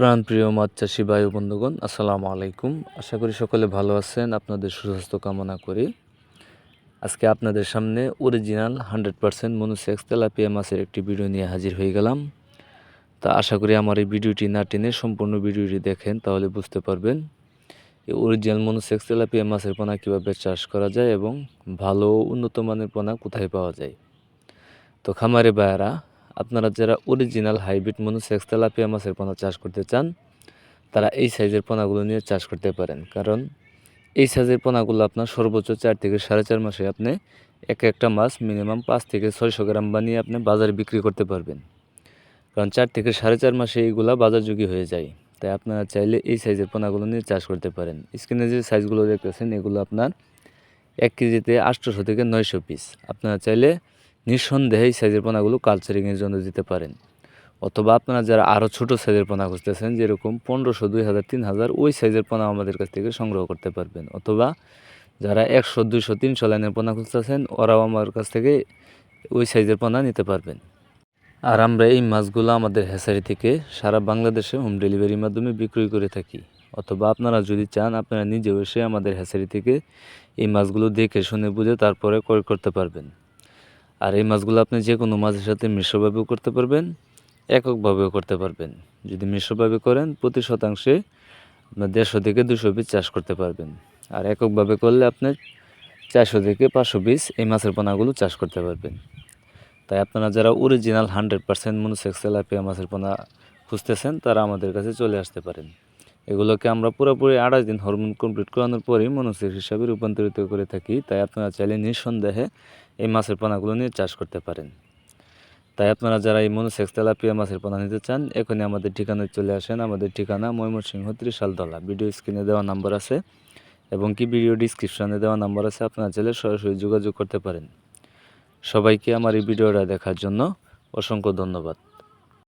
প্রাণপ্রিয় মাছ চাষি ভাই বন্ধুগণ, আসসালামু আলাইকুম। আশা করি সকলে ভালো আছেন, আপনাদের সুস্বাস্থ্য কামনা করি। আজকে আপনাদের সামনে original hundred percent monosex tilapia মাছের একটি ভিডিও নিয়ে হাজির হয়ে গেলাম। তা আশা করি আমার এই ভিডিওটি না টেনে সম্পূর্ণ ভিডিওটি দেখেন, তাহলে বুঝতে পারবেন এই অরিজিনাল মনুসেক্স তেলাপিয়া মাছের পোনা কীভাবে চাষ করা যায় এবং ভালো উন্নত মানের পোনা কোথায় পাওয়া যায়। তো খামারে বায়ারা আপনারা যারা অরিজিনাল হাইব্রিড মনুসেক্স তেলাপিয়া মাছের পোনা চাষ করতে চান, তারা এই সাইজের পোনাগুলো নিয়ে চাষ করতে পারেন। কারণ এই সাইজের পোনাগুলো আপনার সর্বোচ্চ চার থেকে সাড়ে চার মাসে আপনি এক একটা মাছ মিনিমাম পাঁচ থেকে ছয়শো গ্রাম বানিয়ে আপনি বাজারে বিক্রি করতে পারবেন। কারণ চার থেকে সাড়ে চার মাসে এইগুলা বাজারযোগী হয়ে যায়। তাই আপনারা চাইলে এই সাইজের পোনাগুলো নিয়ে চাষ করতে পারেন। স্ক্রিনে যে সাইজগুলো দেখতেছেন, এগুলো আপনার এক কেজিতে আটশোশো থেকে নয়শো পিস আপনারা চাইলে নিঃসন্দেহে এই সাইজের পোনাগুলো কালচারিংয়ের জন্য দিতে পারেন। অথবা আপনারা যারা আরও ছোটো সাইজের পোনা খুঁজতেছেন, যেরকম পনেরোশো, দুই হাজার, তিন হাজার, ওই সাইজের পোনা আমাদের কাছ থেকে সংগ্রহ করতে পারবেন। অথবা যারা একশো, দুইশো, তিনশো লাইনের পোনা খুঁজতেছেন, ওরাও আমার কাছ থেকে ওই সাইজের পোনা নিতে পারবেন। আর আমরা এই মাছগুলো আমাদের হ্যাসারি থেকে সারা বাংলাদেশে হোম ডেলিভারির মাধ্যমে বিক্রয় করে থাকি। অথবা আপনারা যদি চান, আপনারা নিজেও এসে আমাদের হ্যাসারি থেকে এই মাছগুলো দেখে, শুনে বুঝে তারপরে ক্রয় করতে পারবেন। আর এই মাছগুলো আপনি যে কোনো মাছের সাথে মিশ্রভাবেও করতে পারবেন, এককভাবেও করতে পারবেন। যদি মিশ্রভাবে করেন, প্রতি শতাংশে আপনার দেড়শো থেকে দুশো পিস চাষ করতে পারবেন। আর এককভাবে করলে আপনার চারশো থেকে পাঁচশো পিস এই মাছের পোনাগুলো চাষ করতে পারবেন। তাই আপনারা যারা original hundred percent monosex tilapia মাছের পোনা খুঁজতেছেন, তারা আমাদের কাছে চলে আসতে পারেন। এগুলোকে আমরা পুরোপুরি আড়াই দিন হরমোন কমপ্লিট করানোর পরেই মনুসেক্স হিসাবে রূপান্তরিত করে থাকি, তাই আপনারা চাইলে নিঃসন্দেহে এই মাছের পোনাগুলো নিয়ে চাষ করতে পারেন। তাই আপনারা যারা এই মনুসেক্স তেলাপিয়া মাছের পোনা নিতে চান, এখনই আমাদের ঠিকানায় চলে আসেন। আমাদের ঠিকানা ময়মনসিংহ ত্রিশালতলা। ভিডিও স্ক্রিনে দেওয়া নাম্বার আছে এবং কি ভিডিও ডিসক্রিপশনে দেওয়া নাম্বার আছে, আপনারা চাইলে সরাসরি যোগাযোগ করতে পারেন। সবাইকে আমার এই ভিডিওটা দেখার জন্য অসংখ্য ধন্যবাদ।